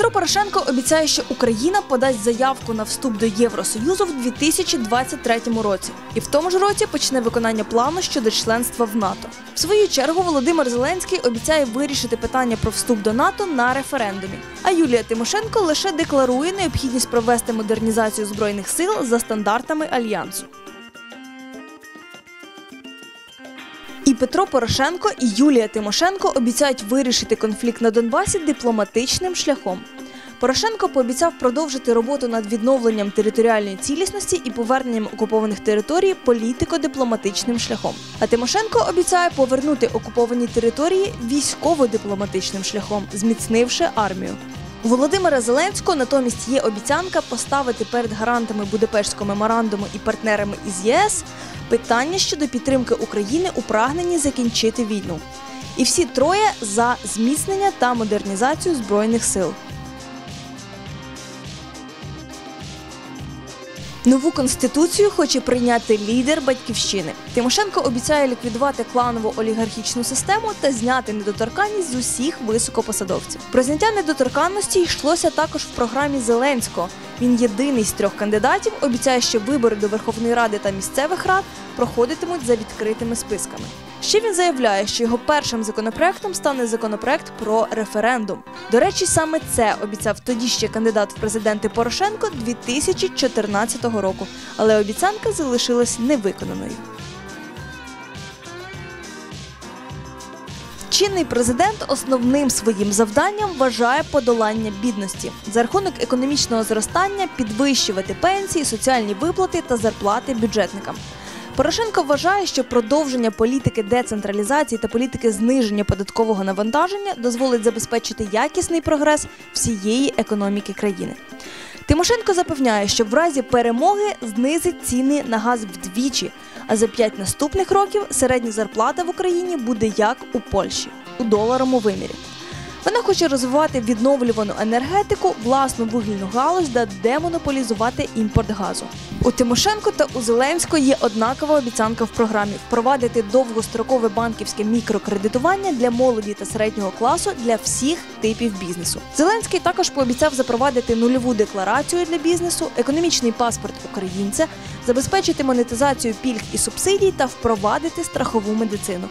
Петро Порошенко обіцяє, що Україна подасть заявку на вступ до Євросоюзу в 2023 році, і в тому ж році почне виконання плану щодо членства в НАТО. В свою чергу Володимир Зеленський обіцяє вирішити питання про вступ до НАТО на референдумі. А Юлія Тимошенко лише декларує необхідність провести модернізацію збройних сил за стандартами альянсу. І Петро Порошенко і Юлія Тимошенко обіцяють вирішити конфлікт на Донбасі дипломатичним шляхом. Порошенко пообіцяв продовжити роботу над відновленням територіальної цілісності і поверненням окупованих територій політико-дипломатичним шляхом. А Тимошенко обіцяє повернути окуповані території військово-дипломатичним шляхом, зміцнивши армію. У Володимира Зеленського натомість є обіцянка поставити перед гарантами Будапештського меморандуму і партнерами із ЄС питання щодо підтримки України у прагненні закінчити війну. І всі троє за зміцнення та модернізацію збройних сил. Нову конституцію хоче прийняти лідер батьківщини. Тимошенко обіцяє ліквідувати кланову олігархічну систему та зняти недоторканність з усіх високопосадовців. Про зняття недоторканності йшлося також в програмі Зеленського. Він єдиний з трьох кандидатів обіцяє, що вибори до Верховної Ради та місцевих рад проходитимуть за відкритими списками. Ще він заявляє, що його першим законопроектом стане законопроект про референдум. До речі, саме це обіцяв тоді ще кандидат в президенти Порошенко 2014 року, але обіцянка залишилась невиконаною. Чинний президент основним своїм завданням вважає подолання бідності за рахунок економічного зростання підвищувати пенсії, соціальні виплати та зарплати бюджетникам. Порошенко вважає, що продовження політики децентралізації та політики зниження податкового навантаження дозволить забезпечити якісний прогрес всієї економіки країни. Тимошенко запевняє, що в разі перемоги знизить ціни на газ вдвічі, а за п'ять наступних років середня зарплата в Україні буде як у Польщі у доларовому вимірі. Вона хоче розвивати відновлювану енергетику, власну вугільну галузь та демонополізувати імпорт газу. У Тимошенко та у Зеленського є однакова обіцянка в програмі впровадити довгострокове банківське мікрокредитування для молоді та середнього класу для всіх типів бізнесу. Зеленський також пообіцяв запровадити нульову декларацію для бізнесу, економічний паспорт українця, забезпечити монетизацію пільг і субсидій та впровадити страхову медицину.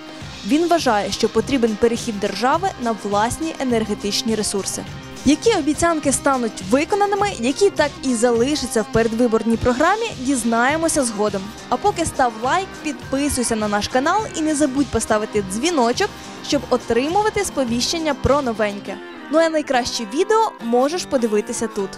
Він вважає, що потрібен перехід держави на власні енергетичні ресурси. Які обіцянки стануть виконаними, які так і залишаться в передвиборній програмі, дізнаємося згодом. А поки став лайк, підписуйся на наш канал і не забудь поставити дзвіночок, щоб отримувати сповіщення про новеньке. Ну а найкраще відео можеш подивитися тут.